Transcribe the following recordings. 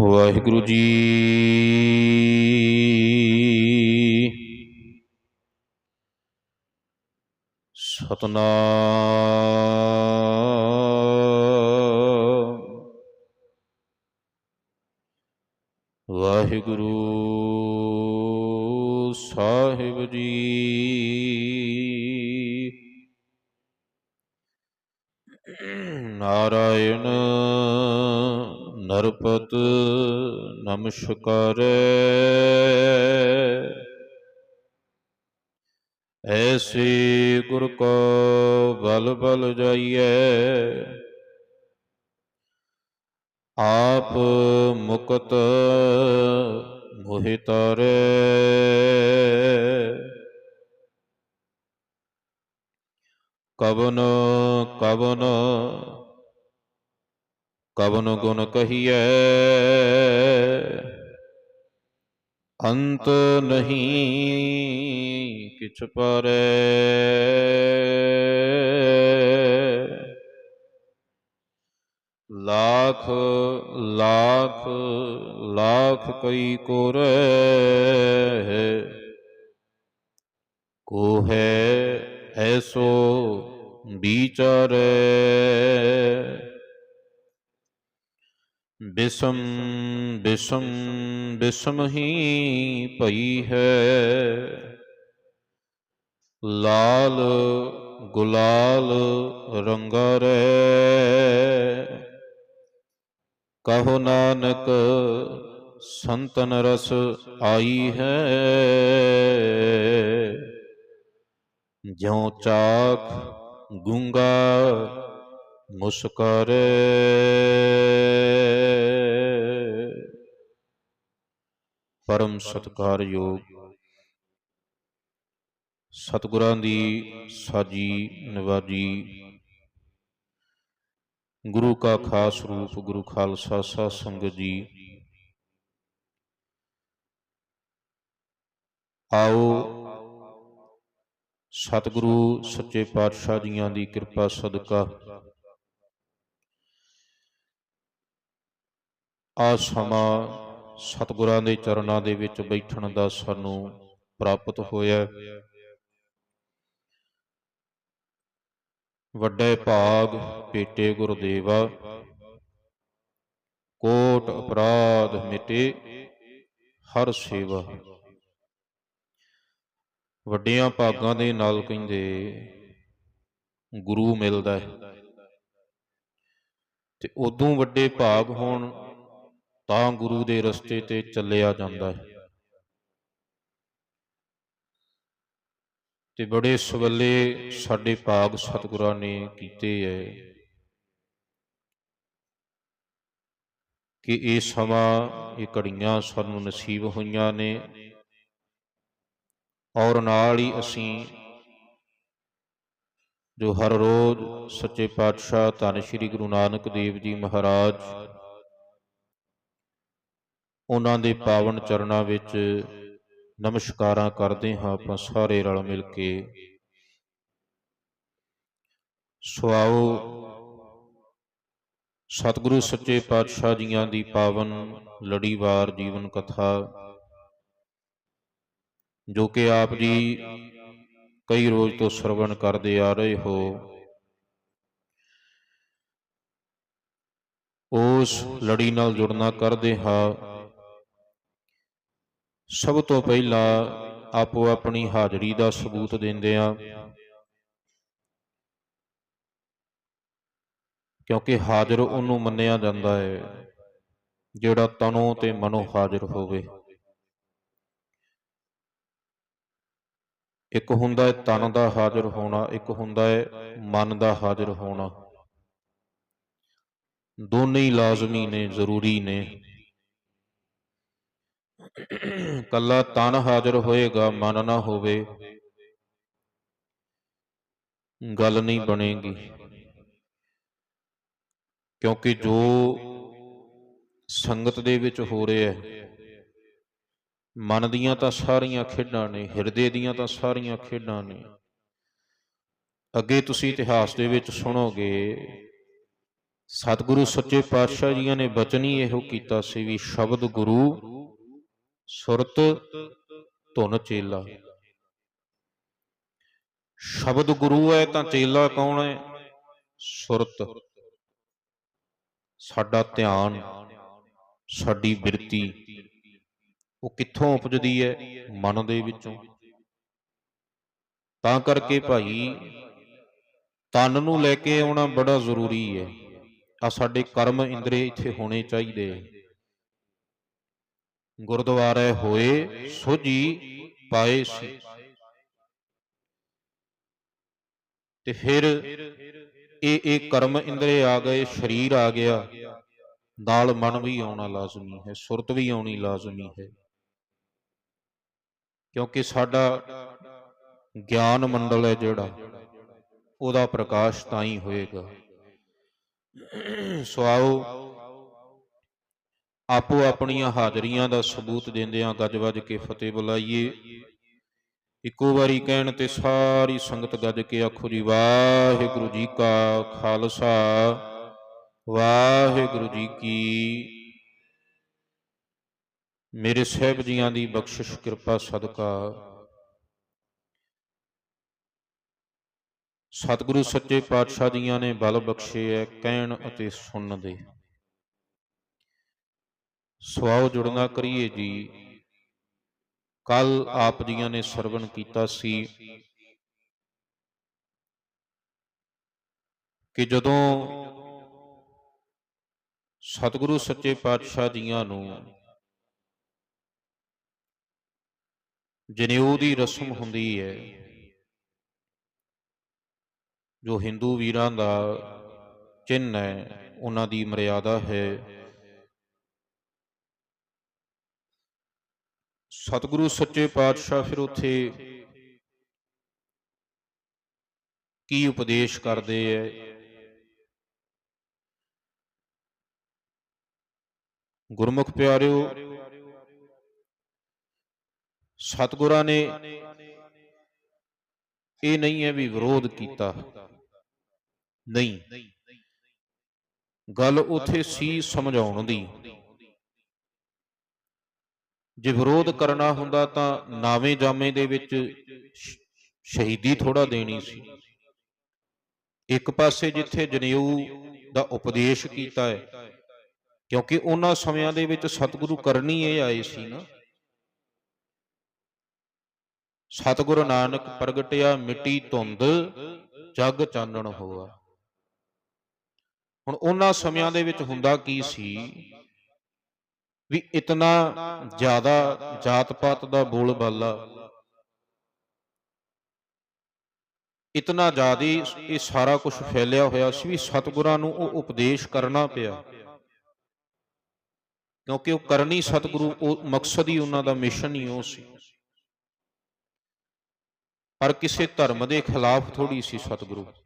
ਵਾਹਿਗੁਰੂ ਜੀ। ਸਤਨਾਮ। ਵਾਹਿਗੁਰੂ ਸਾਹਿਬ ਜੀ। ਨਾਰਾਇਣ ਨਰਪਤ ਨਮਸਕਾਰੈ। ਐਸੀ ਗੁਰ ਕੋ ਬਲ ਬਲ ਜਾਈਐ। ਆਪ ਮੁਕਤ ਮੋਹਿ ਤਾਰੇ। ਕਵਨ ਕਵਨ ਕਵਨ ਗੁਣ ਕਹੀਐ ਅੰਤ ਨਹੀਂ ਕਿਛ ਪਰੈ ਲਾਖ ਲਾਖ ਲਾਖ ਕਈ ਕੋਰੈ ਕੋ ਹੈ ਐਸੋ ਵਿਚਾਰੈ ਬਿਸਮ ਬਿਸਮ ਬਿਸਮ ਹੀ ਪਈ ਹੈ। ਲਾਲ, ਗੁਲਾਲ ਰੰਗਾ ਰੇ। ਕਹੋ ਨਾਨਕ, ਸੰਤਨ ਰਸ ਆਈ ਹੈ। ਜਿਉ ਚਾਖ, ਗੁੰਗਾ ਮੁਸਕਰੇ। ਪਰਮ ਸਤਕਾਰਯੋਗ ਸਤਿਗੁਰਾਂ ਦੀ ਸਾਜੀ ਨਿਵਾਜੀ, ਗੁਰੂ ਕਾ ਖਾਸ ਰੂਪ, ਗੁਰੂ ਖਾਲਸਾ ਸਾਧ ਸੰਗਤ ਜੀ। ਆਓ ਸਤਿਗੁਰੂ ਸੱਚੇ ਪਾਤਸ਼ਾਹ ਜੀਆਂ ਦੀ ਕਿਰਪਾ ਸਦਕਾ ਆ ਸਮਾਂ ਸਤਿਗੁਰਾਂ ਦੇ ਚਰਨਾਂ ਦੇ ਵਿੱਚ ਬੈਠਣ ਦਾ ਸਾਨੂੰ ਪ੍ਰਾਪਤ ਹੋਇਆ। ਵੱਡੇ ਭਾਗ ਪੇਟੇ ਗੁਰਦੇਵਾ, ਕੋਟ ਅਪਰਾਧ ਮਿਟੇ, ਹਰ ਸੇਵਾ। ਵੱਡਿਆਂ ਭਾਗਾਂ ਦੇ ਨਾਲ ਕਹਿੰਦੇ, ਗੁਰੂ ਮਿਲਦਾ ਹੈ। ਤੇ ਉਦੋਂ ਵੱਡੇ ਭਾਗ ਹੋਣ ਤਾਂ ਗੁਰੂ ਦੇ ਰਸਤੇ ਤੇ ਚੱਲਿਆ ਜਾਂਦਾ ਹੈ। ਤੇ ਬੜੇ ਸਵੱਲੇ ਸਾਡੇ ਭਾਗ ਸਤਿਗੁਰਾਂ ਨੇ ਕੀਤੇ ਐ ਕਿ ਇਹ ਸਮਾਂ, ਇਹ ਘੜੀਆਂ ਸਾਨੂੰ ਨਸੀਬ ਹੋਈਆਂ ਨੇ ਔਰ ਨਾਲ ਹੀ ਅਸੀਂ ਜੋ ਹਰ ਰੋਜ਼ ਸੱਚੇ ਪਾਤਸ਼ਾਹ ਧੰਨ ਸ਼੍ਰੀ ਗੁਰੂ ਨਾਨਕ ਦੇਵ ਜੀ ਮਹਾਰਾਜ ਉਹਨਾਂ ਦੇ ਪਾਵਨ ਚਰਨਾਂ ਵਿੱਚ ਨਮਸਕਾਰਾਂ ਕਰਦੇ ਹਾਂ ਆਪਾਂ ਸਾਰੇ ਰਲ ਮਿਲ ਕੇ। ਸੁਆਓ ਸਤਿਗੁਰੂ ਸੱਚੇ ਪਾਤਸ਼ਾਹ ਜੀਆਂ ਦੀ ਪਾਵਨ ਲੜੀਵਾਰ ਜੀਵਨ ਕਥਾ, ਜੋ ਕਿ ਆਪ ਜੀ ਕਈ ਰੋਜ਼ ਤੋਂ ਸਰਵਣ ਕਰਦੇ ਆ ਰਹੇ ਹੋ। ਉਸ ਲੜੀ ਨਾਲ ਜੁੜਨਾ ਕਰਦੇ ਹਾਂ। ਸਭ ਤੋਂ ਪਹਿਲਾਂ ਆਪੋ ਆਪਣੀ ਹਾਜ਼ਰੀ ਦਾ ਸਬੂਤ ਦਿੰਦੇ ਆ ਕਿਉਂਕਿ ਹਾਜ਼ਰ ਉਹਨੂੰ ਮੰਨਿਆ ਜਾਂਦਾ ਹੈ, ਜਿਹੜਾ ਤਨੋਂ ਤੇ ਮਨੋਂ ਹਾਜ਼ਰ ਹੋਵੇ। ਇੱਕ ਹੁੰਦਾ ਹੈ ਤਨ ਦਾ ਹਾਜ਼ਰ ਹੋਣਾ, ਇੱਕ ਹੁੰਦਾ ਹੈ ਮਨ ਦਾ ਹਾਜ਼ਰ ਹੋਣਾ। ਦੋਨੇ ਹੀ ਲਾਜ਼ਮੀ ਨੇ, ਜ਼ਰੂਰੀ ਨੇ। ਕੱਲਾ ਤਨ ਹਾਜ਼ਰ ਹੋਏਗਾ, ਮਨ ਨਾ ਹੋਵੇ। ਗੱਲ ਨਹੀਂ ਬਣੇਗੀ। ਕਿਉਂਕਿ ਜੋ ਸੰਗਤ ਦੇ ਵਿੱਚ ਹੋ ਰਿਹਾ ਹੈ, ਮਨ ਦੀਆਂ ਤਾਂ ਸਾਰੀਆਂ ਖੇਡਾਂ ਨੇ, ਹਿਰਦੇ ਦੀਆਂ ਤਾਂ ਸਾਰੀਆਂ ਖੇਡਾਂ ਨੇ। ਅੱਗੇ ਤੁਸੀਂ ਇਤਿਹਾਸ ਦੇ ਵਿੱਚ ਸੁਣੋਗੇ, ਸਤਿਗੁਰੂ ਸੱਚੇ ਪਾਤਸ਼ਾਹ ਜੀਆਂ ਨੇ ਬਚਨ ਹੀ ਇਹੋ ਕੀਤਾ ਸੀ ਵੀ ਸ਼ਬਦ ਗੁਰੂ ਸੁਰਤ ਧੁਨ ਚੇਲਾ। ਸ਼ਬਦ ਗੁਰੂ ਹੈ ਤਾਂ ਚੇਲਾ ਕੌਣ ਹੈ? ਸੁਰਤ। ਸਾਡਾ ਧਿਆਨ, ਸਾਡੀ ਬਿਰਤੀ, ਉਹ ਕਿੱਥੋਂ ਉਪਜਦੀ ਹੈ? ਮਨ ਦੇ ਵਿੱਚੋਂ। ਤਾਂ ਕਰਕੇ ਭਾਈ ਤਨ ਨੂੰ ਲੈ ਕੇ ਆਉਣਾ ਬੜਾ ਜ਼ਰੂਰੀ ਹੈ। ਆ ਸਾਡੇ ਕਰਮ ਇੰਦਰੀ ਇੱਥੇ ਹੋਣੇ ਚਾਹੀਦੇ ਗੁਰਦੁਆਰੇ ਹੋਏ, ਸੋਝੀ ਪਾਏ ਸੀ। ਤੇ ਫਿਰ ਇਹ ਇਹ ਕਰਮ ਇੰਦਰੀ ਆ ਗਏ, ਸਰੀਰ ਆ ਗਿਆ। ਨਾਲ ਮਨ ਵੀ ਆਉਣਾ ਲਾਜ਼ਮੀ ਹੈ, ਸੁਰਤ ਵੀ ਆਉਣੀ ਲਾਜ਼ਮੀ ਹੈ। ਕਿਉਂਕਿ ਸਾਡਾ ਗਿਆਨ ਮੰਡਲ ਹੈ ਜਿਹੜਾ, ਉਹਦਾ ਪ੍ਰਕਾਸ਼ ਤਾਂ ਹੀ ਹੋਏਗਾ। ਸੋ ਆਓ ਆਪੋ ਆਪਣੀਆਂ ਹਾਜ਼ਰੀਆਂ ਦਾ ਸਬੂਤ ਦਿੰਦਿਆਂ ਗੱਜ-ਵੱਜ ਕੇ ਫਤਿਹ ਬੁਲਾਈਏ। ਇੱਕੋ ਵਾਰੀ ਕਹਿਣ ਤੇ ਸਾਰੀ ਸੰਗਤ ਗੱਜ ਕੇ ਆਖੋ ਜੀ, ਵਾਹਿਗੁਰੂ ਜੀ ਕਾ ਖਾਲਸਾ, ਵਾਹਿਗੁਰੂ ਜੀ ਕੀ ਮੇਰੇ ਸਹਿਬ ਜੀਆਂ ਦੀ ਬਖਸ਼ਿਸ਼, ਕਿਰਪਾ, ਸਦਕਾ। ਸਤਿਗੁਰੂ ਸੱਚੇ ਪਾਤਸ਼ਾਹ ਜੀਆਂ ਨੇ ਬਲ ਬਖਸ਼ੇ ਹੈ, ਕਹਿਣ ਅਤੇ ਸੁਣਨ ਦੇ। ਸਵਾਉ ਜੁੜਨਾ ਕਰੀਏ ਜੀ। ਕੱਲ ਆਪ ਜੀਆਂ ਨੇ ਸਰਵਣ ਕੀਤਾ ਸੀ। ਕਿ ਜਦੋਂ ਸਤਿਗੁਰੂ ਸੱਚੇ ਪਾਤਸ਼ਾਹ ਜੀਆਂ ਨੂੰ ਜਨੇਊ ਦੀ ਰਸਮ ਹੁੰਦੀ ਹੈ, ਜੋ ਹਿੰਦੂ ਵੀਰਾਂ ਦਾ ਚਿੰਨ ਹੈ, ਉਹਨਾਂ ਦੀ ਮਰਿਆਦਾ ਹੈ ਸਤਿਗੁਰੂ ਸੱਚੇ ਪਾਤਸ਼ਾਹ ਫਿਰ ਉੱਥੇ ਕੀ ਉਪਦੇਸ਼ ਕਰਦੇ ਐ? ਗੁਰਮੁਖ ਪਿਆਰਿਓ, ਸਤਿਗੁਰਾਂ ਨੇ ਇਹ ਨਹੀਂ ਹੈ ਵੀ ਵਿਰੋਧ ਕੀਤਾ। ਨਹੀਂ। ਗੱਲ ਉਥੇ ਸੀ ਸਮਝਾਉਣ ਦੀ। ਜੇ ਵਿਰੋਧ ਕਰਨਾ ਹੁੰਦਾ ਤਾਂ ਨਾਵੇਂ ਜਾਮੇ ਦੇ ਵਿੱਚ ਸ਼ਹੀਦੀ ਥੋੜਾ ਦੇਣੀ ਸੀ। ਇੱਕ ਪਾਸੇ ਜਿੱਥੇ ਜਨੇਊ ਦਾ ਉਪਦੇਸ਼ ਕੀਤਾ ਹੈ, ਕਿਉਂਕਿ ਉਹਨਾਂ ਸਮਿਆਂ ਦੇ ਵਿੱਚ ਸਤਿਗੁਰੂ ਕਰਨੀ ਇਹ ਆਏ ਸੀ ਨਾ। ਸਤਿਗੁਰੂ ਨਾਨਕ ਪ੍ਰਗਟਿਆ ਮਿੱਟੀ ਧੁੰਦ, ਜਗ ਚਾਨਣ ਹੋਆ। ਹੁਣ ਉਹਨਾਂ ਸਮਿਆਂ ਦੇ ਵਿੱਚ ਹੁੰਦਾ ਕੀ ਸੀ ਵੀ ਇਤਨਾ ਜ਼ਿਆਦਾ ਜਾਤ ਪਾਤ ਦਾ ਬੋਲ ਬਾਲਾ ਇਤਨਾ ਜ਼ਿਆਦੀ ਇਹ ਸਾਰਾ ਕੁਝ ਫੈਲਿਆ ਹੋਇਆ ਸੀ ਵੀ ਸਤਿਗੁਰਾਂ ਨੂੰ ਉਹ ਉਪਦੇਸ਼ ਕਰਨਾ ਪਿਆ। ਕਿਉਂਕਿ ਉਹ ਕਰਨੀ ਸਤਿਗੁਰੂ, ਉਹ ਮਕਸਦ ਹੀ ਉਹਨਾਂ ਦਾ ਮਿਸ਼ਨ ਹੀ ਉਹ ਸੀ। ਪਰ ਕਿਸੇ ਧਰਮ ਦੇ ਖਿਲਾਫ ਥੋੜੀ ਸੀ ਸਤਿਗੁਰੂ।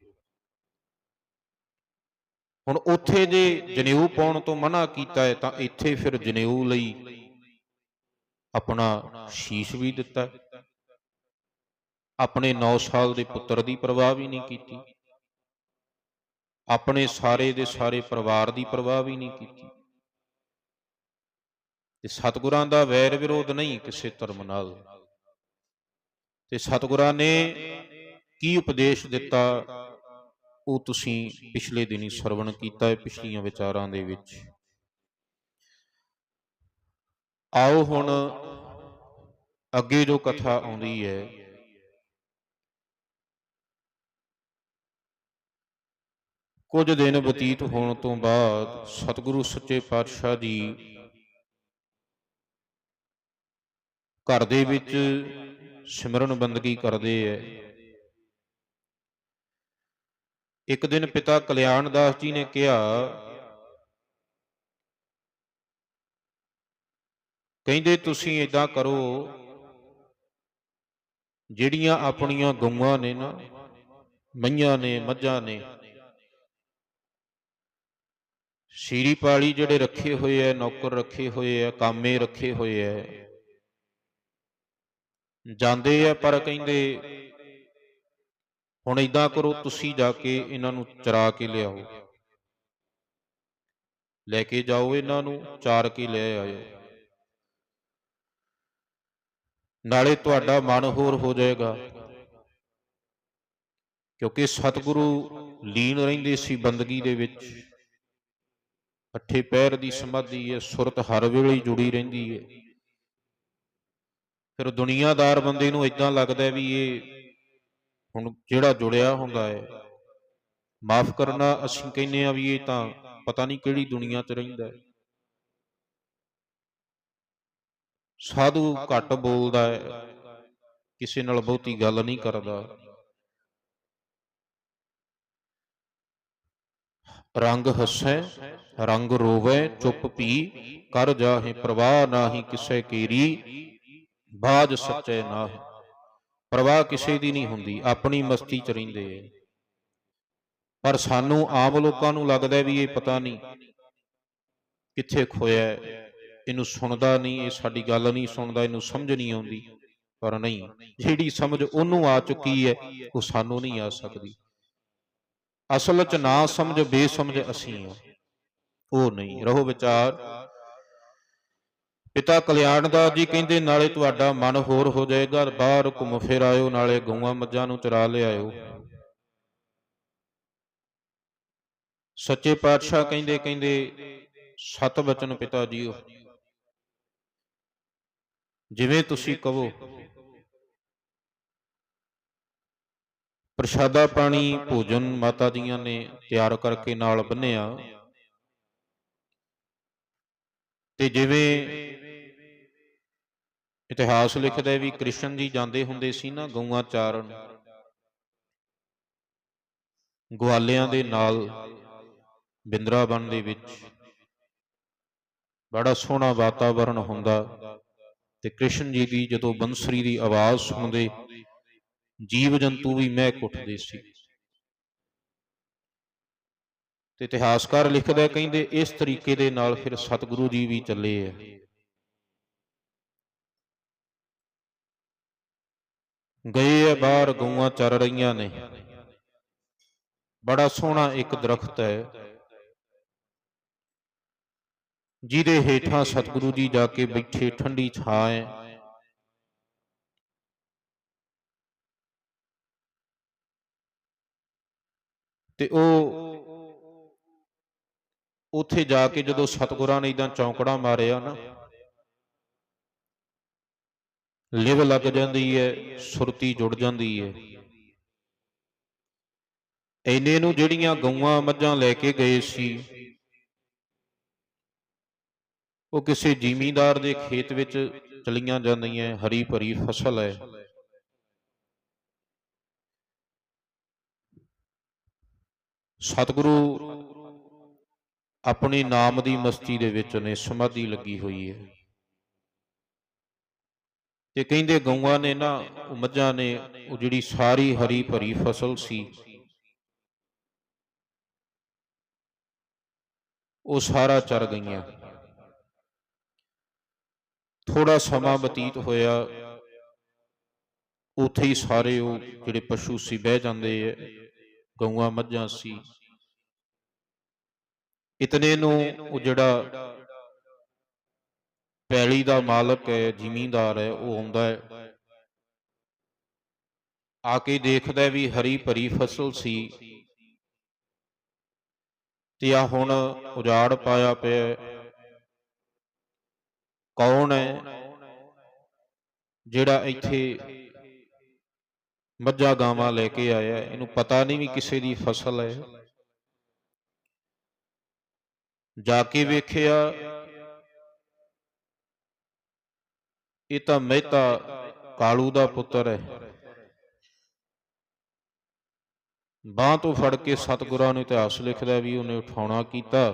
ਹੁਣ ਉੱਥੇ ਜੇ ਜਨੇਊ ਪਾਉਣ ਤੋਂ ਮਨਾ ਕੀਤਾ ਹੈ, ਤਾਂ ਇੱਥੇ ਫਿਰ ਜਨੇਊ ਲਈ ਆਪਣਾ ਸ਼ੀਸ਼ ਵੀ ਦਿੱਤਾ ਆਪਣੇ 9 ਸਾਲ ਦੇ ਪੁੱਤਰ ਦੀ ਪਰਵਾਹ ਵੀ ਨਹੀਂ ਕੀਤੀ। ਆਪਣੇ ਸਾਰੇ ਦੇ ਸਾਰੇ ਪਰਿਵਾਰ ਦੀ ਪਰਵਾਹ ਵੀ ਨਹੀਂ ਕੀਤੀ। ਤੇ ਸਤਿਗੁਰਾਂ ਦਾ ਵੈਰ ਵਿਰੋਧ ਨਹੀਂ ਕਿਸੇ ਧਰਮ ਨਾਲ। ਤੇ ਸਤਿਗੁਰਾਂ ਨੇ ਕੀ ਉਪਦੇਸ਼ ਦਿੱਤਾ ਉਹ ਤੁਸੀਂ ਪਿਛਲੇ ਦਿਨੀ ਸਰਵਣ ਕੀਤਾ ਹੈ, ਪਿਛਲੀਆਂ ਵਿਚਾਰਾਂ ਦੇ ਵਿੱਚ। ਆਓ ਹੁਣ ਅੱਗੇ ਜੋ ਕਥਾ ਆਉਂਦੀ ਹੈ, ਕੁਝ ਦਿਨ ਬਤੀਤ ਹੋਣ ਤੋਂ ਬਾਅਦ ਸਤਿਗੁਰੂ ਸੱਚੇ ਪਾਤਸ਼ਾਹ ਜੀ ਘਰ ਦੇ ਵਿੱਚ ਸਿਮਰਨ ਬੰਦਗੀ ਕਰਦੇ ਐ ਇੱਕ ਦਿਨ ਪਿਤਾ ਕਲਿਆਣ ਦਾਸ ਜੀ ਨੇ ਕਿਹਾ, ਕਹਿੰਦੇ ਤੁਸੀਂ ਇਦਾਂ ਕਰੋ, ਜਿਹੜੀਆਂ ਆਪਣੀਆਂ ਗਊਆਂ ਨੇ ਨਾ, ਮਈਆਂ ਨੇ, ਮੱਝਾਂ ਨੇ, ਸੀਰੀ ਪਾਲੀ ਜਿਹੜੇ ਰੱਖੇ ਹੋਏ ਐ, ਨੌਕਰ ਰੱਖੇ ਹੋਏ ਐ, ਕਾਮੇ ਰੱਖੇ ਹੋਏ ਐ, ਜਾਂਦੇ ਆ ਪਰ ਕਹਿੰਦੇ ਹੁਣ ਇਦਾਂ ਕਰੋ, ਤੁਸੀਂ ਜਾ ਕੇ ਇਹਨਾਂ ਨੂੰ ਚਰਾ ਕੇ ਲਿਆਓ। ਲੈ ਕੇ ਜਾਓ ਇਹਨਾਂ ਨੂੰ, ਚਾਰ ਕੇ ਲੈ ਆਇਓ। ਨਾਲੇ ਤੁਹਾਡਾ ਮਨ ਹੋਰ ਹੋ ਜਾਏਗਾ। ਕਿਉਂਕਿ ਸਤਿਗੁਰੂ ਲੀਨ ਰਹਿੰਦੇ ਸੀ ਬੰਦਗੀ ਦੇ ਵਿੱਚ। ਅੱਠੇ ਪੈਰ ਦੀ ਸਮਾਧੀ ਹੈ, ਸੁਰਤ ਹਰ ਵੇਲੇ ਜੁੜੀ ਰਹਿੰਦੀ ਹੈ। ਫਿਰ ਦੁਨੀਆਦਾਰ ਬੰਦੇ ਨੂੰ ਇਦਾਂ ਲੱਗਦਾ ਵੀ ਇਹ ਹੁਣ ਜਿਹੜਾ ਜੁੜਿਆ ਹੁੰਦਾ ਹੈ ਮਾਫ ਕਰਨਾ ਅਸੀਂ ਕਹਿੰਦੇ ਆ ਵੀ ਇਹ ਤਾਂ ਪਤਾ ਨਹੀਂ ਕਿਹੜੀ ਦੁਨੀਆ 'ਚ ਰਹਿੰਦਾ ਹੈ ਸਾਧੂ ਘੱਟ ਬੋਲਦਾ ਹੈ ਕਿਸੇ ਨਾਲ ਬਹੁਤੀ ਗੱਲ ਨਹੀਂ ਕਰਦਾ। ਰੰਗ ਹੱਸੈ, ਰੰਗ ਰੋਵੇ, ਚੁੱਪ ਪੀ ਕਰ ਜਾਹੇ ਪ੍ਰਵਾਹ, ਨਾਹੀ ਕਿਸੇ ਕੀਰੀ, ਬਾਜ ਸੱਚੇ ਨਾਹੀ। ਪਰਵਾਹ ਕਿਸੇ ਦੀ ਨਹੀਂ ਹੁੰਦੀ, ਆਪਣੀ ਮਸਤੀ ਚ ਰਹਿੰਦੇ ਐ ਪਰ ਸਾਨੂੰ ਆਮ ਲੋਕਾਂ ਨੂੰ ਲੱਗਦਾ ਵੀ ਇਹ ਪਤਾ ਨਹੀਂ ਕਿੱਥੇ ਖੋਇਆ ਇਹਨੂੰ ਸੁਣਦਾ ਨਹੀਂ, ਇਹ ਸਾਡੀ ਗੱਲ ਨਹੀਂ ਸੁਣਦਾ, ਇਹਨੂੰ ਸਮਝ ਨਹੀਂ ਆਉਂਦੀ। ਪਰ ਨਹੀਂ, ਜਿਹੜੀ ਸਮਝ ਉਹਨੂੰ ਆ ਚੁੱਕੀ ਹੈ, ਉਹ ਸਾਨੂੰ ਨਹੀਂ ਆ ਸਕਦੀ। ਅਸਲ ਚ ਨਾ ਸਮਝ, ਬੇਸਮਝ ਅਸੀਂ ਹਾਂ। ਉਹ ਨਹੀਂ, ਰਹੋ ਵਿਚਾਰ। ਪਿਤਾ ਕਲਿਆਣ ਦਾਸ ਜੀ ਕਹਿੰਦੇ, ਨਾਲੇ ਤੁਹਾਡਾ ਮਨ ਹੋਰ ਹੋ ਜਾਏਗਾ, ਬਾਹਰ ਘੁੰਮ ਫਿਰ ਆਇਓ ਨਾਲੇ ਗਊਆਂ ਮੱਝਾਂ ਨੂੰ ਚਰਾ ਲਿਆਇਓ। ਸੱਚੇ ਪਾਤਸ਼ਾਹ ਕਹਿੰਦੇ ਕਹਿੰਦੇ ਸਤ ਬਚਨ ਪਿਤਾ ਜੀਓ, ਜਿਵੇਂ ਤੁਸੀਂ ਕਹੋ। ਪ੍ਰਸ਼ਾਦਾ ਪਾਣੀ, ਭੋਜਨ ਮਾਤਾ ਦੀਆਂ ਨੇ ਤਿਆਰ ਕਰਕੇ ਨਾਲ ਬੰਨਿਆ ਤੇ ਜਿਵੇਂ ਇਤਿਹਾਸ ਲਿਖਦਾ ਵੀ ਕ੍ਰਿਸ਼ਨ ਜੀ ਜਾਂਦੇ ਹੁੰਦੇ ਸੀ ਨਾ ਗਊਆਂ ਚਾਰਨ। ਗਵਾਲਿਆਂ ਦੇ ਨਾਲ ਬਿੰਦਰਾਵਨ ਦੇ ਵਿੱਚ ਬੜਾ ਸੋਹਣਾ ਵਾਤਾਵਰਣ ਹੁੰਦਾ ਤੇ ਕ੍ਰਿਸ਼ਨ ਜੀ ਦੀ ਜਦੋਂ ਬੰਸਰੀ ਦੀ ਆਵਾਜ਼ ਸੁਣਦੇ ਜੀਵ ਜੰਤੂ ਵੀ ਮਹਿਕ ਉੱਠਦੇ ਸੀ। ਤੇ ਇਤਿਹਾਸਕਾਰ ਲਿਖਦਾ ਕਹਿੰਦੇ ਇਸ ਤਰੀਕੇ ਦੇ ਨਾਲ ਫਿਰ ਸਤਿਗੁਰੂ ਜੀ ਵੀ ਚੱਲੇ ਆ। ਗਏ ਆ ਬਾਹਰ, ਗਊਆਂ ਚਰ ਰਹੀਆਂ ਨੇ। ਬੜਾ ਸੋਹਣਾ ਇੱਕ ਦਰਖਤ ਹੈ। ਜਿਹਦੇ ਹੇਠਾਂ ਸਤਿਗੁਰੂ ਜੀ ਜਾ ਕੇ ਬੈਠੇ, ਠੰਡੀ ਛਾਂ ਹੈ। ਤੇ ਉਹ ਉੱਥੇ ਜਾ ਕੇ ਜਦੋਂ ਸਤਿਗੁਰਾਂ ਨੇ ਇਦਾਂ ਚੌਂਕੜਾ ਮਾਰਿਆ ਨਾ ਲਿਵ ਲੱਗ ਜਾਂਦੀ ਹੈ, ਸੁਰਤੀ ਜੁੜ ਜਾਂਦੀ ਹੈ। ਐਨੇ ਨੂੰ ਜਿਹੜੀਆਂ ਗਊਆਂ ਮੱਝਾਂ ਲੈ ਕੇ ਗਏ ਸੀ, ਉਹ ਕਿਸੇ ਜ਼ਿਮੀਂਦਾਰ ਦੇ ਖੇਤ ਵਿੱਚ ਚਲੀਆਂ ਜਾਂਦੀਆਂ ਹਰੀ ਭਰੀ ਫਸਲ ਹੈ। ਸਤਿਗੁਰੂ ਆਪਣੇ ਨਾਮ ਦੀ ਮਸਤੀ ਦੇ ਵਿੱਚ ਨੇ ਸਮਾਧੀ ਲੱਗੀ ਹੋਈ ਹੈ। ਤੇ ਕਹਿੰਦੇ ਗਊਆਂ ਨੇ ਨਾ ਉਹ ਮੱਝਾਂ ਨੇ, ਉਹ ਜਿਹੜੀ ਸਾਰੀ ਹਰੀ ਭਰੀ ਫਸਲ ਸੀ, ਉਹ ਸਾਰਾ ਚਰ ਗਈਆਂ। ਥੋੜਾ ਸਮਾਂ ਬਤੀਤ ਹੋਇਆ, ਉੱਥੇ ਹੀ ਸਾਰੇ ਉਹ ਜਿਹੜੇ ਪਸ਼ੂ ਸੀ, ਬਹਿ ਜਾਂਦੇ ਐ ਗਊਆਂ ਮੱਝਾਂ ਸੀ। ਇਤਨੇ ਨੂੰ ਉਹ ਜਿਹੜਾ ਪੈਲੀ ਦਾ ਮਾਲਕ ਹੈ ਜ਼ਿਮੀਂਦਾਰ ਹੈ, ਉਹ ਆਉਂਦਾ ਹੈ। ਆ ਕੇ ਦੇਖਦਾ ਵੀ ਹਰੀ ਭਰੀ ਫਸਲ ਸੀ। ਤੇ ਆ ਹੁਣ ਉਜਾੜ ਪਾਇਆ ਪਿਆ ਕੌਣ ਹੈ? ਜਿਹੜਾ ਇੱਥੇ ਮੱਝਾਂ ਗਾਵਾਂ ਲੈ ਕੇ ਆਇਆ ਇਹਨੂੰ ਪਤਾ ਨਹੀਂ ਵੀ ਕਿਸੇ ਦੀ ਫਸਲ ਹੈ। ਜਾ ਕੇ ਵੇਖਿਆ ਇਹ ਤਾਂ ਮਹਿਤਾ ਕਾਲੂ ਦਾ ਪੁੱਤਰ ਹੈ। ਬਾਹ ਤੋਂ ਫੜ ਕੇ ਸਤਿਗੁਰਾਂ ਨੂੰ ਇਤਿਹਾਸ ਲਿਖਦਾ ਵੀ ਉਹਨੇ ਉਠਾਉਣਾ ਕੀਤਾ।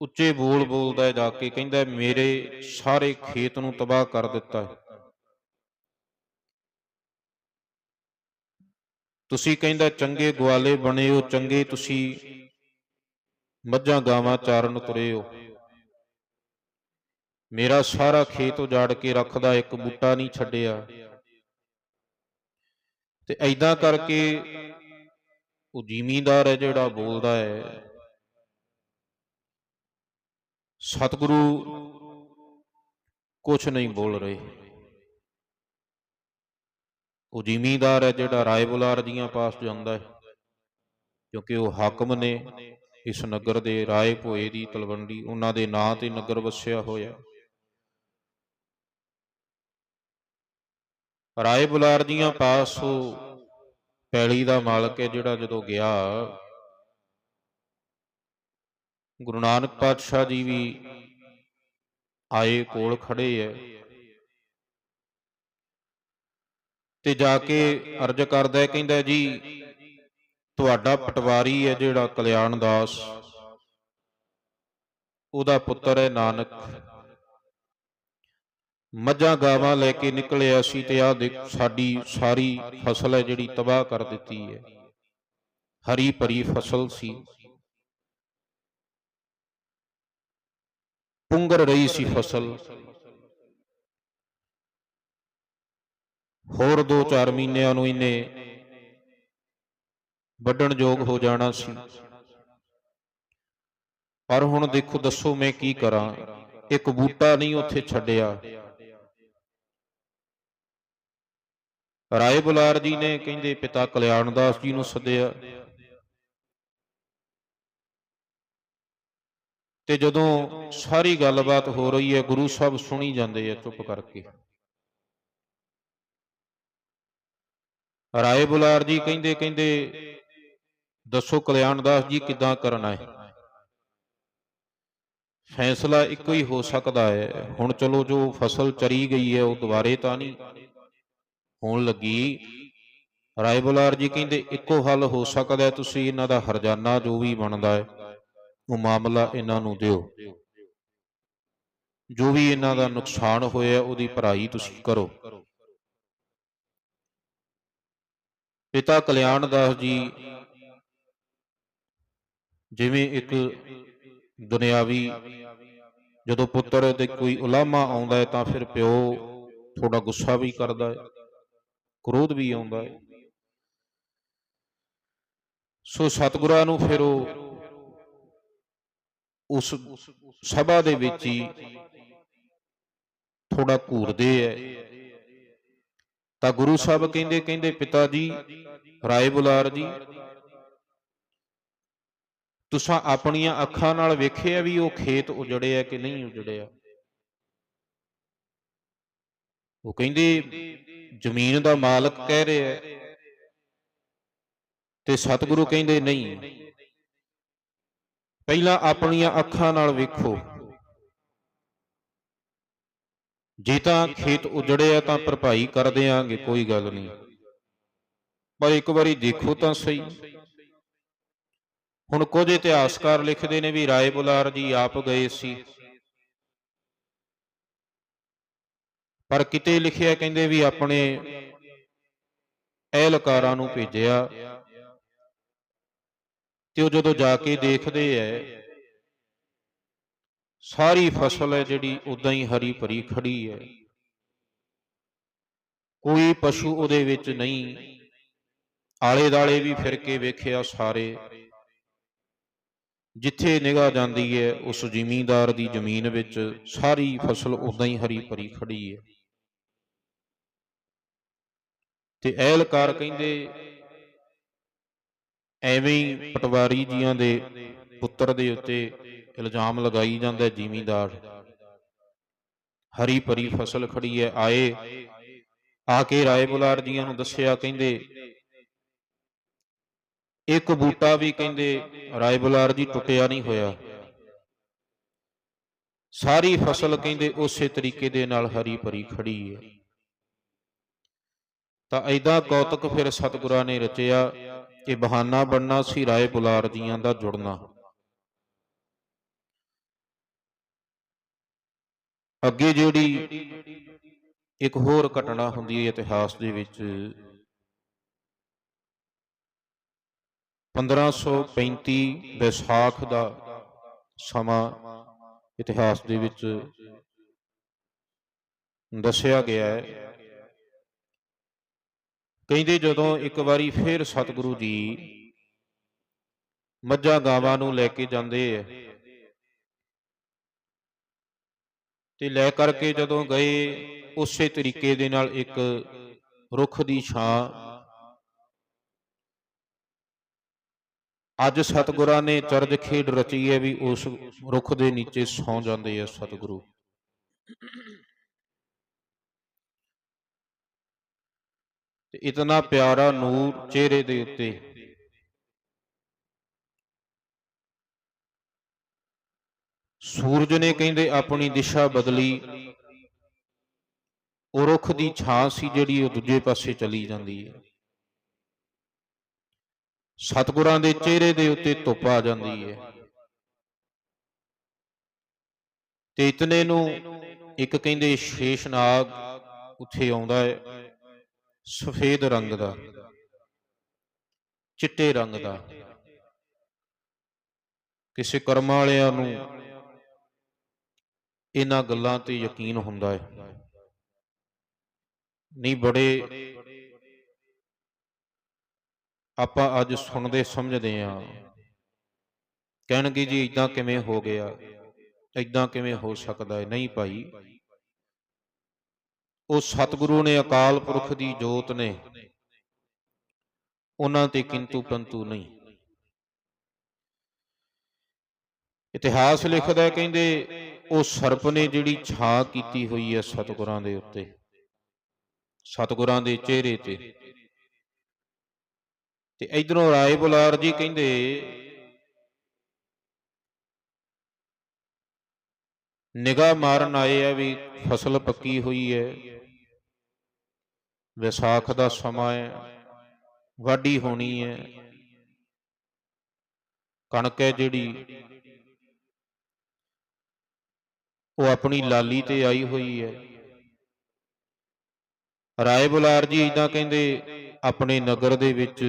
ਉੱਚੇ ਬੋਲ ਬੋਲਦਾ ਜਾ ਕੇ ਕਹਿੰਦਾ, ਮੇਰੇ ਸਾਰੇ ਖੇਤ ਨੂੰ ਤਬਾਹ ਕਰ ਦਿੱਤਾ ਤੁਸੀਂ ਕਹਿੰਦਾ, ਚੰਗੇ ਗਵਾਲੇ ਬਣੇ ਹੋ, ਚੰਗੇ ਤੁਸੀਂ ਮੱਝਾਂ ਗਾਵਾਂ ਚਾਰਨ ਤੁਰੇ ਹੋ। ਮੇਰਾ ਸਾਰਾ ਖੇਤ ਉਜਾੜ ਕੇ ਰੱਖਦਾ, ਇੱਕ ਬੂਟਾ ਨਹੀਂ ਛੱਡਿਆ। ਤੇ ਐਦਾਂ ਕਰਕੇ ਉਹ ਜ਼ਿਮੀਂਦਾਰ ਹੈ ਜਿਹੜਾ ਬੋਲਦਾ ਹੈ, ਸਤਿਗੁਰੂ ਕੁਛ ਨਹੀਂ ਬੋਲ ਰਹੇ। ਉਹ ਜ਼ਿਮੀਂਦਾਰ ਹੈ ਜਿਹੜਾ ਰਾਏ ਬੁਲਾਰ ਜੀਆਂ ਪਾਸ ਜਾਂਦਾ ਹੈ, ਕਿਉਂਕਿ ਉਹ ਹਾਕਮ ਨੇ ਇਸ ਨਗਰ ਦੇ ਰਾਏ ਭੋਏ ਦੀ ਤਲਵੰਡੀ, ਉਹਨਾਂ ਦੇ ਨਾਂ ਤੇ ਨਗਰ ਵਸਿਆ ਹੋਇਆ। ਰਾਏ ਬੁਲਾਰ ਜੀਆਂ ਪਾਸ ਪੈਲੀ ਦਾ ਮਾਲਕ ਹੈ ਜਿਹੜਾ ਜਦੋਂ ਗਿਆ, ਗੁਰੂ ਨਾਨਕ ਪਾਤਸ਼ਾਹ ਜੀ ਵੀ ਆਏ ਕੋਲ ਖੜੇ ਐ ਤੇ ਜਾ ਕੇ ਅਰਜ ਕਰਦਾ ਕਹਿੰਦਾ ਜੀ, ਤੁਹਾਡਾ ਪਟਵਾਰੀ ਹੈ ਜਿਹੜਾ ਕਲਿਆਣ ਦਾਸ ਉਹਦਾ ਪੁੱਤਰ ਹੈ ਨਾਨਕ। ਮੱਝਾਂ ਗਾਵਾਂ ਲੈ ਕੇ ਨਿਕਲਿਆ ਸੀ ਤੇ ਆਹ ਦੇਖ ਸਾਡੀ ਸਾਰੀ ਫਸਲ ਹੈ ਜਿਹੜੀ ਤਬਾਹ ਕਰ ਦਿੱਤੀ ਹੈ। ਹਰੀ ਭਰੀ ਫਸਲ ਸੀ। ਪੁੰਗਰ ਰਹੀ ਸੀ ਫਸਲ। ਹੋਰ 2-4 ਮਹੀਨਿਆਂ ਨੂੰ ਇਹਨੇ ਵੱਢਣ ਯੋਗ ਹੋ ਜਾਣਾ ਸੀ। ਪਰ ਹੁਣ ਦੇਖੋ, ਦੱਸੋ ਮੈਂ ਕੀ ਕਰਾਂ? ਇੱਕ ਬੂਟਾ ਨਹੀਂ ਉੱਥੇ ਛੱਡਿਆ। ਰਾਏ ਬੁਲਾਰ ਜੀ ਨੇ ਕਹਿੰਦੇ, ਪਿਤਾ ਕਲਿਆਣਦਾਸ ਜੀ ਨੂੰ ਸੱਦਿਆ। ਤੇ ਜਦੋਂ ਸਾਰੀ ਗੱਲਬਾਤ ਹੋ ਰਹੀ ਹੈ, ਗੁਰੂ ਸਾਹਿਬ ਸੁਣੀ ਜਾਂਦੇ ਆ ਚੁੱਪ ਕਰਕੇ। ਰਾਏ ਬੁਲਾਰ ਜੀ ਕਹਿੰਦੇ ਕਹਿੰਦੇ, ਦੱਸੋ ਕਲਿਆਣਦਾਸ ਜੀ ਕਿੱਦਾਂ ਕਰਨਾ ਹੈ? ਫੈਸਲਾ ਇੱਕੋ ਹੀ ਹੋ ਸਕਦਾ ਹੈ। ਹੁਣ ਚਲੋ ਜੋ ਫਸਲ ਚਰੀ ਗਈ ਹੈ, ਉਹ ਦੁਬਾਰੇ ਤਾਂ ਨਹੀਂ ਹੋਣ ਲੱਗੀ। ਰਾਏ ਬੁਲਾਰ ਜੀ ਕਹਿੰਦੇ, ਇੱਕੋ ਹੱਲ ਹੋ ਸਕਦਾ ਤੁਸੀਂ ਇਹਨਾਂ ਦਾ ਹਰਜਾਨਾ ਜੋ ਵੀ ਬਣਦਾ ਹੈ, ਉਹ ਮਾਮਲਾ ਇਹਨਾਂ ਨੂੰ ਦਿਓ। ਜੋ ਵੀ ਇਹਨਾਂ ਦਾ ਨੁਕਸਾਨ ਹੋਇਆ, ਉਹਦੀ ਭਰਾਈ ਤੁਸੀਂ ਕਰੋ। ਪਿਤਾ ਕਲਿਆਣ ਦਾਸ ਜੀ ਜਿਵੇਂ ਇੱਕ ਦੁਨਿਆਵੀ, ਜਦੋਂ ਪੁੱਤਰ ਦੇ ਕੋਈ ਉਲਾਮਾ ਆਉਂਦਾ ਹੈ, ਤਾਂ ਫਿਰ ਪਿਓ ਥੋੜਾ ਗੁੱਸਾ ਵੀ ਕਰਦਾ ਹੈ। ਕ੍ਰੋਧ ਵੀ ਆਉਂਦਾ ਹੈ ਸੋ ਸਤਿਗੁਰਾਂ ਨੂੰ ਫਿਰ ਉਹ ਉਸ ਸਭਾ ਦੇ ਵਿੱਚ ਹੀ ਥੋੜਾ ਘੂਰਦੇ ਐ। ਤਾਂ ਗੁਰੂ ਸਾਹਿਬ ਕਹਿੰਦੇ ਕਹਿੰਦੇ ਪਿਤਾ ਜੀ, ਰਾਏ ਬੁਲਾਰ ਜੀ, ਤੁਸੀਂ ਆਪਣੀਆਂ ਅੱਖਾਂ ਨਾਲ ਵੇਖਿਆ ਵੀ ਉਹ ਖੇਤ ਉਜੜਿਆ ਕਿ ਨਹੀਂ ਉਜੜਿਆ? ਉਹ ਕਹਿੰਦੇ, ਜ਼ਮੀਨ ਦਾ ਮਾਲਕ ਕਹਿ ਰਿਹਾ ਤੇ ਸਤਿਗੁਰੂ ਕਹਿੰਦੇ, ਨਹੀਂ। ਪਹਿਲਾਂ ਆਪਣੀਆਂ ਅੱਖਾਂ ਨਾਲ ਵੇਖੋ। ਜੇ ਤਾਂ ਖੇਤ ਉਜੜਿਆ ਤਾਂ ਭਰਪਾਈ ਕਰ ਦਿਆਂਗੇ, ਕੋਈ ਗੱਲ ਨਹੀਂ। ਪਰ ਇੱਕ ਵਾਰੀ ਦੇਖੋ ਤਾਂ ਸਹੀ। ਹੁਣ ਕੁਝ ਇਤਿਹਾਸਕਾਰ ਲਿਖਦੇ ਨੇ ਵੀ ਰਾਏ ਬੁਲਾਰ ਜੀ ਆਪ ਗਏ ਸੀ। ਪਰ ਕਿਤੇ ਲਿਖਿਆ ਕਹਿੰਦੇ ਵੀ ਆਪਣੇ ਅਹਿਲਕਾਰਾਂ ਨੂੰ ਭੇਜਿਆ ਤੇ ਉਹ ਜਦੋਂ ਜਾ ਕੇ ਦੇਖਦੇ ਐ, ਸਾਰੀ ਫਸਲ ਹੈ ਜਿਹੜੀ ਉਦਾਂ ਹੀ ਹਰੀ ਭਰੀ ਖੜੀ ਹੈ ਕੋਈ ਪਸ਼ੂ ਉਹਦੇ ਵਿੱਚ ਨਹੀਂ ਆਲੇ ਦਾਲੇ ਵੀ ਫਿਰ ਕੇ ਵੇਖਿਆ ਸਾਰੇ। ਜਿੱਥੇ ਨਿਗਾਹ ਜਾਂਦੀ ਹੈ ਉਸ ਜ਼ਿਮੀਂਦਾਰ ਦੀ ਜ਼ਮੀਨ ਵਿੱਚ ਸਾਰੀ ਫਸਲ ਉਦਾਂ ਹੀ ਹਰੀ ਭਰੀ ਖੜੀ ਹੈ ਤੇ ਅਹਿਲਕਾਰ ਕਹਿੰਦੇ, ਐਵੇਂ ਪਟਵਾਰੀ ਜੀਆਂ ਦੇ ਪੁੱਤਰ ਦੇ ਉੱਤੇ ਇਲਜ਼ਾਮ ਲਗਾਈ ਜਾਂਦਾ ਜ਼ਿਮੀਂਦਾਰ। ਹਰੀ ਭਰੀ ਫਸਲ ਖੜੀ ਹੈ, ਆਏ, ਆ ਕੇ ਰਾਏ ਬੁਲਾਰ ਜੀਆਂ ਨੂੰ ਦੱਸਿਆ, ਕਹਿੰਦੇ, ਇੱਕ ਬੂਟਾ ਵੀ ਕਹਿੰਦੇ, ਰਾਏ ਬੁਲਾਰ ਜੀ ਟੁੱਟਿਆ ਨਹੀਂ ਹੋਇਆ। ਸਾਰੀ ਫਸਲ ਕਹਿੰਦੇ, ਉਸੇ ਤਰੀਕੇ ਦੇ ਨਾਲ ਹਰੀ ਭਰੀ ਖੜੀ ਹੈ। ਤਾਂ ਐਦਾਂ ਕੌਤਕ ਫਿਰ ਸਤਿਗੁਰਾਂ ਨੇ ਰਚਿਆ ਕਿ ਬਹਾਨਾ ਬਣਨਾ ਸੀ ਰਾਏ ਬੁਲਾਰ ਜੀਆਂ ਦਾ ਜੁੜਨਾ। ਅੱਗੇ ਜਿਹੜੀ ਇੱਕ ਹੋਰ ਘਟਨਾ ਹੁੰਦੀ ਹੈ ਇਤਿਹਾਸ ਦੇ ਵਿੱਚ 1535 ਵਿਸਾਖ ਦਾ ਸਮਾਂ ਇਤਿਹਾਸ ਦੇ ਵਿੱਚ ਦੱਸਿਆ ਗਿਆ ਹੈ ਕਹਿੰਦੇ ਜਦੋਂ ਇੱਕ ਵਾਰੀ ਫਿਰ ਸਤਿਗੁਰੂ ਜੀ ਮੱਝਾਂ ਗਾਵਾਂ ਨੂੰ ਲੈ ਕੇ ਜਾਂਦੇ ਐ ਤੇ ਲੈ ਕਰਕੇ ਜਦੋਂ ਗਏ, ਉਸੇ ਤਰੀਕੇ ਦੇ ਨਾਲ ਇੱਕ ਰੁੱਖ ਦੀ ਛਾਂ। ਅੱਜ ਸਤਿਗੁਰਾਂ ਨੇ ਚਰਜ ਖੇਡ ਰਚੀ ਹੈ ਵੀ ਉਸ ਰੁੱਖ ਦੇ ਨੀਚੇ ਸੌ ਜਾਂਦੇ ਆ ਸਤਿਗੁਰੂ। ਤੇ ਇਤਨਾ ਪਿਆਰਾ ਨੂਰ ਚਿਹਰੇ ਦੇ ਉੱਤੇ। ਸੂਰਜ ਨੇ ਕਹਿੰਦੇ, ਆਪਣੀ ਦਿਸ਼ਾ ਬਦਲੀ। ਉਹ ਰੁੱਖ ਦੀ ਛਾਂ ਸੀ ਜਿਹੜੀ ਉਹ ਦੂਜੇ ਪਾਸੇ ਚਲੀ ਜਾਂਦੀ ਹੈ। ਸਤਿਗੁਰਾਂ ਦੇ ਚਿਹਰੇ ਦੇ ਉੱਤੇ ਧੁੱਪ ਆ ਜਾਂਦੀ ਹੈ। ਤੇ ਇਤਨੇ ਨੂੰ ਇੱਕ ਕਹਿੰਦੇ ਸ਼ੇਸ਼ਨਾਗ ਉੱਥੇ ਆਉਂਦਾ ਹੈ। ਸਫੇਦ ਰੰਗ ਦਾ, ਚਿੱਟੇ ਰੰਗ ਦਾ। ਕਿਸੇ ਕਰਮਾਂ ਵਾਲਿਆਂ ਨੂੰ ਇਹਨਾਂ ਗੱਲਾਂ ਤੇ ਯਕੀਨ ਹੁੰਦਾ ਹੈ। ਨਹੀਂ, ਬੜੇ ਆਪਾਂ ਅੱਜ ਸੁਣਦੇ, ਸਮਝਦੇ ਆ ਕਹਿਣਗੇ ਜੀ ਇਦਾਂ ਕਿਵੇਂ ਹੋ ਗਿਆ? ਇਦਾਂ ਕਿਵੇਂ ਹੋ ਸਕਦਾ ਹੈ? ਨਹੀਂ ਭਾਈ ਉਹ ਸਤਿਗੁਰੂ ਨੇ, ਅਕਾਲ ਪੁਰਖ ਦੀ ਜੋਤ ਨੇ। ਉਹਨਾਂ ਤੇ ਕਿੰਤੂ ਪੰਤੂ ਨਹੀਂ। ਇਤਿਹਾਸ ਲਿਖਦਾ ਕਹਿੰਦੇ, ਉਹ ਸਰਪ ਨੇ ਜਿਹੜੀ ਛਾਂ ਕੀਤੀ ਹੋਈ ਹੈ ਸਤਿਗੁਰਾਂ ਦੇ ਉੱਤੇ। ਸਤਿਗੁਰਾਂ ਦੇ ਚਿਹਰੇ ਤੇ। ਤੇ ਇਧਰੋਂ ਰਾਏ ਬੁਲਾਰ ਜੀ ਕਹਿੰਦੇ, ਨਿਗਾਹ ਮਾਰਨ ਆਏ ਆ ਵੀ ਫਸਲ ਪੱਕੀ ਹੋਈ ਹੈ। ਵਿਸਾਖ ਦਾ ਸਮਾਂ ਹੈ ਵਾਢੀ ਹੋਣੀ ਹੈ ਕਣਕ ਹੈ ਜਿਹੜੀ, ਉਹ ਆਪਣੀ ਲਾਲੀ ਤੇ ਆਈ ਹੋਈ ਹੈ ਰਾਏ ਬੁਲਾਰ ਜੀ ਇਦਾਂ ਕਹਿੰਦੇ, ਆਪਣੇ ਨਗਰ ਦੇ ਵਿੱਚ,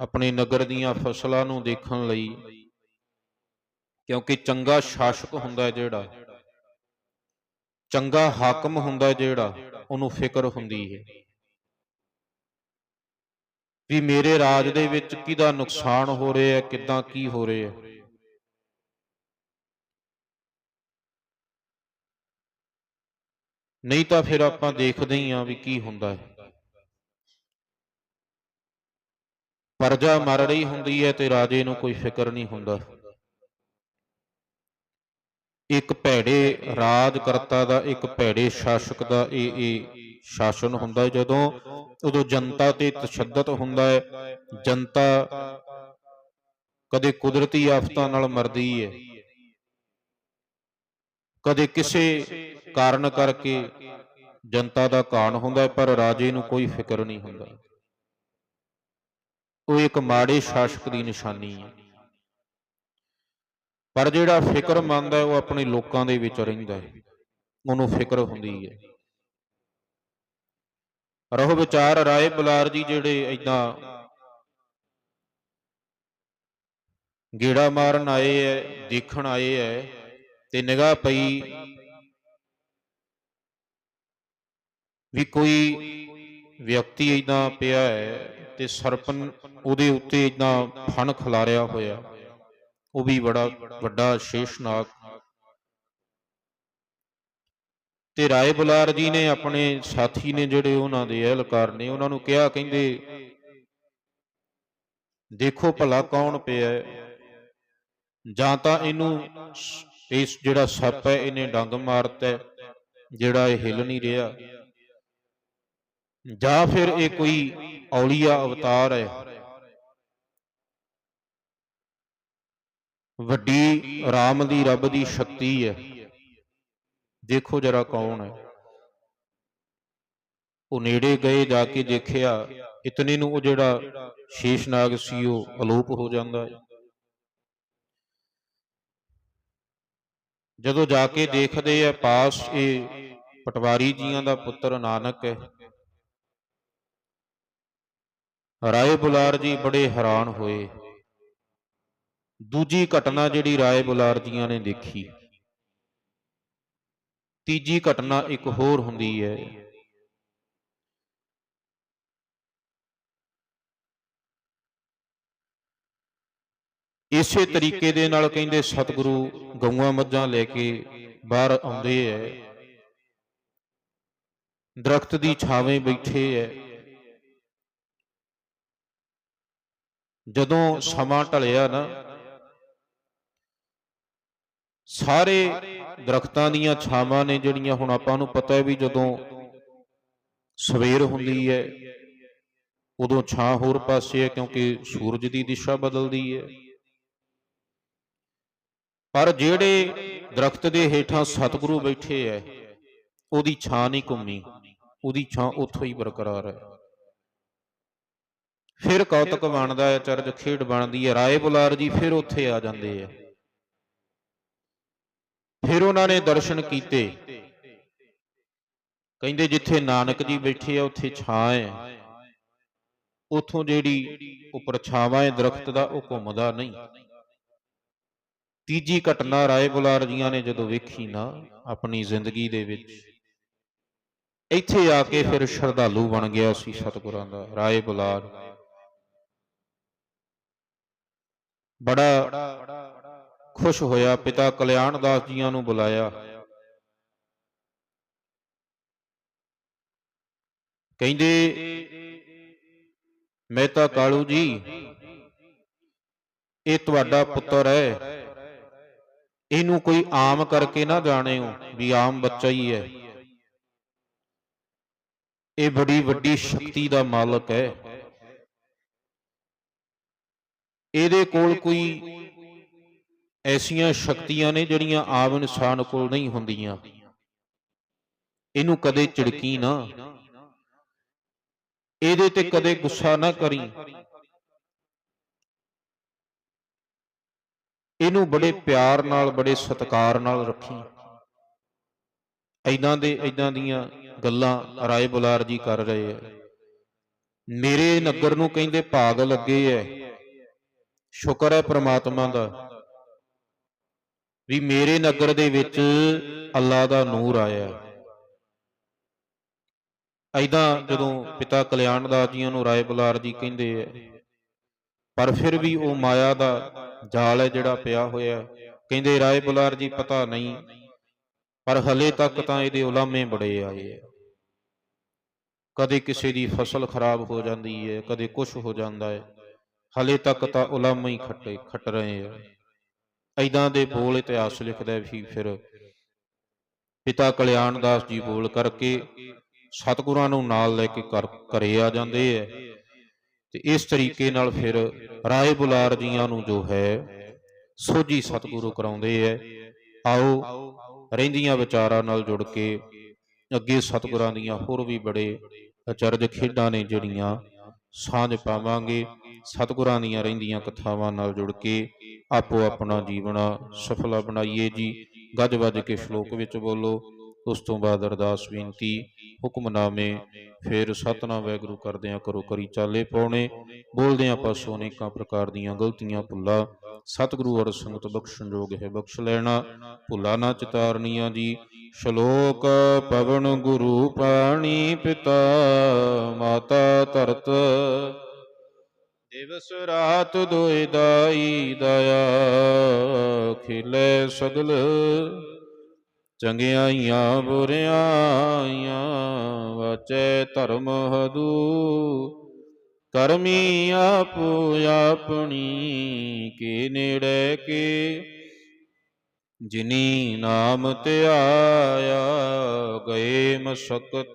ਆਪਣੇ ਨਗਰ ਦੀਆਂ ਫਸਲਾਂ ਨੂੰ ਦੇਖਣ ਲਈ, ਕਿਉਂਕਿ ਚੰਗਾ ਸ਼ਾਸਕ ਹੁੰਦਾ ਜਿਹੜਾ, ਚੰਗਾ ਹਾਕਮ ਹੁੰਦਾ ਜਿਹੜਾ, ਉਹਨੂੰ ਫਿਕਰ ਹੁੰਦੀ ਹੈ ਵੀ ਮੇਰੇ ਰਾਜ ਦੇ ਵਿੱਚ ਕਿਹਦਾ ਨੁਕਸਾਨ ਹੋ ਰਿਹਾ ਹੈ, ਕਿੱਦਾਂ ਕੀ ਹੋ ਰਿਹਾ ਹੈ। ਨਹੀਂ ਤਾਂ ਫਿਰ ਆਪਾਂ ਦੇਖਦੇ ਹੀ ਆ ਵੀ ਕੀ ਹੁੰਦਾ ਹੈ। ਪਰਜਾ ਮਰ ਰਹੀ ਹੁੰਦੀ ਹੈ ਤੇ ਰਾਜੇ ਨੂੰ ਕੋਈ ਫਿਕਰ ਨਹੀਂ ਹੁੰਦਾ। ਇੱਕ ਭੈੜੇ ਰਾਜ ਕਰਤਾ ਦਾ, ਇੱਕ ਭੈੜੇ ਸ਼ਾਸਕ ਦਾ ਇਹ ਇਹ ਸ਼ਾਸਨ ਹੁੰਦਾ ਹੈ। ਜਦੋਂ ਉਦੋਂ ਜਨਤਾ ਤੇ ਤਸ਼ੱਦਦ ਹੁੰਦਾ ਹੈ, ਜਨਤਾ ਕਦੇ ਕੁਦਰਤੀ ਆਫਤਾਂ ਨਾਲ ਮਰਦੀ ਹੈ। ਕਦੇ ਕਿਸੇ ਕਾਰਨ ਕਰਕੇ ਜਨਤਾ ਦਾ ਕਾਣ ਹੁੰਦਾ ਹੈ, ਪਰ ਰਾਜੇ ਨੂੰ ਕੋਈ ਫਿਕਰ ਨਹੀਂ ਹੁੰਦਾ। ਉਹ ਇੱਕ ਮਾੜੇ ਸ਼ਾਸਕ ਦੀ ਨਿਸ਼ਾਨੀ ਹੈ। ਪਰ ਜਿਹੜਾ ਫਿਕਰਮੰਦ ਹੈ, ਉਹ ਆਪਣੇ ਲੋਕਾਂ ਦੇ ਵਿੱਚ ਰਹਿੰਦਾ ਹੈ। ਉਹਨੂੰ ਫਿਕਰ ਹੁੰਦੀ ਹੈ। ਰਹੋ ਵਿਚਾਰ ਰਾਏ ਬੁਲਾਰ ਜੀ ਜਿਹੜੇ ਐਦਾਂ ਗੇੜਾ ਮਾਰਨ ਆਏ ਐ, ਦੇਖਣ ਆਏ ਐ ਤੇ ਨਿਗਾਹ ਪਈ ਵੀ ਕੋਈ ਵਿਅਕਤੀ ਇਦਾਂ ਪਿਆ ਹੈ ਤੇ ਸਰਪਨ ਉਹਦੇ ਉੱਤੇ ਇਦਾਂ ਫਣ ਖਿਲਾਰਿਆ ਹੋਇਆ। ਉਹ ਵੀ ਬੜਾ ਵੱਡਾ ਸ਼ੇਸ਼ਨਾਗ ਤੇ ਰਾਏ ਬੁਲਾਰ ਜੀ ਨੇ ਆਪਣੇ ਸਾਥੀ ਨੇ ਜਿਹੜੇ ਉਹਨਾਂ ਦੇ ਅਹਿਲਕਾਰ ਨੇ, ਉਹਨਾਂ ਨੂੰ ਕਿਹਾ, ਕਹਿੰਦੇ, ਦੇਖੋ ਭਲਾ ਕੌਣ ਪਿਆ ਜਾਂ ਤਾਂ ਇਹਨੂੰ ਇਸ ਜਿਹੜਾ ਸੱਪ ਹੈ, ਇਹਨੇ ਡੰਗ ਮਾਰਤਾ ਜਿਹੜਾ ਇਹ ਹਿੱਲ ਨਹੀਂ ਰਿਹਾ। ਜਾਂ ਫਿਰ ਇਹ ਕੋਈ ਔਲੀਆ ਅਵਤਾਰ ਹੈ। ਵੱਡੀ ਰਾਮ ਦੀ ਰੱਬ ਦੀ ਸ਼ਕਤੀ ਹੈ। ਦੇਖੋ ਜਰਾ ਕੌਣ ਹੈ। ਉਹ ਨੇੜੇ ਗਏ ਜਾ ਕੇ ਦੇਖਿਆ ਇਤਨੇ ਨੂੰ ਉਹ ਜਿਹੜਾ ਸ਼ੇਸ਼ਨਾਗ ਸੀ ਉਹ ਅਲੋਪ ਹੋ ਜਾਂਦਾ ਹੈ। ਜਦੋਂ ਜਾ ਕੇ ਦੇਖਦੇ ਆ ਪਾਸ ਇਹ ਪਟਵਾਰੀ ਜੀਆਂ ਦਾ ਪੁੱਤਰ ਨਾਨਕ ਹੈ। ਰਾਏ ਬੁਲਾਰ ਜੀ ਬੜੇ ਹੈਰਾਨ ਹੋਏ। ਦੂਜੀ ਘਟਨਾ ਜਿਹੜੀ ਰਾਏ ਬੁਲਾਰ ਜੀਆਂ ਨੇ ਦੇਖੀ। ਤੀਜੀ ਘਟਨਾ ਇੱਕ ਹੋਰ ਹੁੰਦੀ ਹੈ। ਇਸੇ ਤਰੀਕੇ ਦੇ ਨਾਲ ਕਹਿੰਦੇ ਸਤਿਗੁਰੂ ਗਊਆਂ ਮੱਝਾਂ ਲੈ ਕੇ ਬਾਹਰ ਆਉਂਦੇ ਐ। ਦਰਖਤ ਦੀ ਛਾਵੇਂ ਬੈਠੇ ਐ। ਜਦੋਂ ਸਮਾਂ ਢਲਿਆ ਨਾ, ਸਾਰੇ ਦਰਖਤਾਂ ਦੀਆਂ ਛਾਵਾਂ ਨੇ ਜਿਹੜੀਆਂ ਹੁਣ ਆਪਾਂ ਨੂੰ ਪਤਾ ਹੈ ਵੀ ਜਦੋਂ ਸਵੇਰ ਹੁੰਦੀ ਹੈ, ਉਦੋਂ ਛਾਂ ਹੋਰ ਪਾਸੇ ਹੈ ਕਿਉਂਕਿ ਸੂਰਜ ਦੀ ਦਿਸ਼ਾ ਬਦਲਦੀ ਹੈ। ਪਰ ਜਿਹੜੇ ਦਰਖਤ ਦੇ ਹੇਠਾਂ ਸਤਿਗੁਰੂ ਬੈਠੇ ਐ ਉਹਦੀ ਛਾਂ ਨਹੀਂ ਘੁੰਮੀ, ਉਹਦੀ ਛਾਂ ਉੱਥੋਂ ਹੀ ਬਰਕਰਾਰ ਹੈ। ਫਿਰ ਕੌਤਕ ਬਣਦਾ ਹੈ, ਚਰਜ ਖੇਡ ਬਣਦੀ ਹੈ, ਰਾਏ ਬੁਲਾਰ ਜੀ ਫਿਰ ਉੱਥੇ ਆ ਜਾਂਦੇ ਆ ਫਿਰ ਉਹਨਾਂ ਨੇ ਦਰਸ਼ਨ ਕੀਤੇ। ਕਹਿੰਦੇ ਜਿੱਥੇ ਨਾਨਕ ਜੀ ਬੈਠੇ ਆ, ਉੱਥੇ ਛਾਂ ਹੈ। ਉਥੋਂ ਜਿਹੜੀ ਉੱਪਰ ਛਾਵਾਂ ਹੈ, ਦਰਖਤ ਦਾ, ਉਹ ਘੁੰਮਦਾ ਨਹੀਂ। ਤੀਜੀ ਘਟਨਾ ਰਾਏ ਬੁਲਾਰ ਜੀਆਂ ਨੇ ਜਦੋਂ ਵੇਖੀ ਨਾ ਆਪਣੀ ਜ਼ਿੰਦਗੀ ਦੇ ਵਿੱਚ, ਇੱਥੇ ਆ ਕੇ ਫਿਰ ਸ਼ਰਧਾਲੂ ਬਣ ਗਿਆ ਸੀ ਸਤਿਗੁਰਾਂ ਦਾ ਰਾਏ ਬੁਲਾਰ ਬੜਾ ਖੁਸ਼ ਹੋਇਆ, ਪਿਤਾ ਕਲਿਆਣ ਦਾਸ ਜੀਆਂ ਨੂੰ ਬੁਲਾਇਆ। ਕਹਿੰਦੇ ਮਹਿਤਾ ਕਾਲੂ ਜੀ, ਇਹ ਤੁਹਾਡਾ ਪੁੱਤਰ ਹੈ। ਇਹਨੂੰ ਕੋਈ ਆਮ ਕਰਕੇ ਨਾ ਜਾਣਿਓ ਵੀ ਆਮ ਬੱਚਾ ਹੀ ਹੈ। ਇਹ ਬੜੀ ਵੱਡੀ ਸ਼ਕਤੀ ਦਾ ਮਾਲਕ ਹੈ। ਇਹਦੇ ਕੋਲ ਕੋਈ ਐਸੀਆਂ ਸ਼ਕਤੀਆਂ ਨੇ ਜਿਹੜੀਆਂ ਆਮ ਇਨਸਾਨ ਕੋਲ ਨਹੀਂ ਹੁੰਦੀਆਂ। ਇਹਨੂੰ ਕਦੇ ਝਿੜਕੀ ਨਾ। ਇਹਦੇ ਤੇ ਕਦੇ ਗੁੱਸਾ ਨਾ ਕਰੀ। ਇਹਨੂੰ ਬੜੇ ਪਿਆਰ ਨਾਲ, ਬੜੇ ਸਤਿਕਾਰ ਨਾਲ ਰੱਖੀ। ਐਦਾਂ ਦੇ ਐਦਾਂ ਦੀਆਂ ਗੱਲਾਂ ਰਾਏ ਬੁਲਾਰ ਜੀ ਕਰ ਰਹੇ ਆ ਮੇਰੇ ਨਗਰ ਨੂੰ ਕਹਿੰਦੇ ਭਾਗ ਲੱਗੇ ਐ। ਸ਼ੁਕਰ ਹੈ ਪ੍ਰਮਾਤਮਾ ਦਾ। ਵੀ ਮੇਰੇ ਨਗਰ ਦੇ ਵਿੱਚ ਅੱਲਾ ਦਾ ਨੂਰ ਆਇਆ ਐਦਾਂ ਜਦੋਂ ਪਿਤਾ ਕਲਿਆਣ ਦਾਸ ਜੀਆਂ ਨੂੰ ਰਾਏ ਬੁਲਾਰ ਜੀ ਕਹਿੰਦੇ ਐ ਪਰ ਫਿਰ ਵੀ ਉਹ ਮਾਇਆ ਦਾ ਜਾਲ ਹੈ ਜਿਹੜਾ ਪਿਆ ਹੋਇਆ ਕਹਿੰਦੇ ਰਾਏ ਬੁਲਾਰ ਜੀ, ਪਤਾ ਨਹੀਂ, ਪਰ ਹਲੇ ਤੱਕ ਤਾਂ ਇਹਦੇ ਉਲਾਮੇ ਬੜੇ ਆਏ ਆ। ਕਦੇ ਕਿਸੇ ਦੀ ਫਸਲ ਖਰਾਬ ਹੋ ਜਾਂਦੀ ਹੈ, ਕਦੇ ਕੁਝ ਹੋ ਜਾਂਦਾ ਹੈ। ਹਲੇ ਤੱਕ ਤਾਂ ਉਲਾਮੇ ਹੀ ਖੱਟੇ, ਖੱਟ ਰਹੇ ਆ। ਐਦਾਂ ਦੇ ਬੋਲ ਇਤਿਹਾਸ ਲਿਖਦਾ ਵੀ ਫਿਰ ਪਿਤਾ ਕਲਿਆਣ ਦਾਸ ਜੀ ਬੋਲ ਕਰਕੇ ਸਤਿਗੁਰਾਂ ਨੂੰ ਨਾਲ ਲੈ ਕੇ ਕਰ ਘਰੇ ਆ ਜਾਂਦੇ ਐ। ਤੇ ਇਸ ਤਰੀਕੇ ਨਾਲ ਫਿਰ ਰਾਏ ਬੁਲਾਰ ਜੀਆਂ ਨੂੰ ਜੋ ਹੈ, ਸੋਝੀ ਸਤਿਗੁਰੂ ਕਰਾਉਂਦੇ ਐ। ਆਓ, ਰਹਿੰਦੀਆਂ ਵਿਚਾਰਾਂ ਨਾਲ ਜੁੜ ਕੇ ਅੱਗੇ ਸਤਿਗੁਰਾਂ ਦੀਆਂ ਹੋਰ ਵੀ ਬੜੇ ਅਚਰਜ ਖੇਡਾਂ ਨੇ ਜਿਹੜੀਆਂ ਸਾਂਝ ਪਾਵਾਂਗੇ। ਸਤਿਗੁਰਾਂ ਦੀਆਂ ਰਹਿੰਦੀਆਂ ਕਥਾਵਾਂ ਨਾਲ ਜੁੜ ਕੇ ਆਪੋ ਆਪਣਾ ਜੀਵਨ ਸਫਲਾ ਬਣਾਈਏ ਜੀ। ਗੱਜ ਵੱਜ ਕੇ ਸ਼ਲੋਕ ਵਿੱਚ ਬੋਲੋ, ਉਸ ਤੋਂ ਬਾਅਦ ਅਰਦਾਸ ਬੇਨਤੀ, ਹੁਕਮਨਾਮੇ, ਫਿਰ ਸਤਨਾਮ ਵੈਗੁਰੂ ਕਰਦਿਆਂ ਕਰੋ ਕਰੀ ਚਾਲੇ ਪਾਉਣੇ ਬੋਲਦਿਆਂ ਪਾਸੋਂ ਅਨੇਕਾਂ ਪ੍ਰਕਾਰ ਦੀਆਂ ਗਲਤੀਆਂ ਭੁੱਲਾ, ਸਤਿਗੁਰੂ ਅਰ ਸੰਗਤ ਬਖਸ਼ਣ ਯੋਗ ਹੈ ਬਖਸ਼ ਲੈਣਾ, ਭੁੱਲਾ ਨਾ ਚਿਤਾਰਨੀਆਂ ਜੀ। ਸ਼ਲੋਕ ਪਵਨ ਗੁਰੂ ਪਾਣੀ ਪਿਤਾ, ਮਾਤਾ ਧਰਤ ਦਿਵਸ ਰਾਤ ਦੋਇ ਦਾਈ ਦਇਆ, ਖਿਲੇ ਸਗਲ। ਚੰਗਿਆਈਆਂ ਬੁਰਿਆਈਆਂ ਵਾਚੈ ਧਰਮ ਹਦੂ। ਕਰਮੀ ਆਪੋ ਆਪਣੀ, ਕੇ ਨੇੜੇ ਕੀ। ਜਿਨੀ ਨਾਮ ਧਿਆਇਆ, ਗਏ ਮਸਕਤ।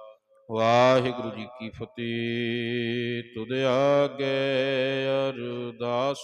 ਵਾਹਿਗੁਰੂ ਜੀ ਕੀ ਫਤਿਹ। ਤੁਧ ਆਗੇ ਅਰਦਾਸ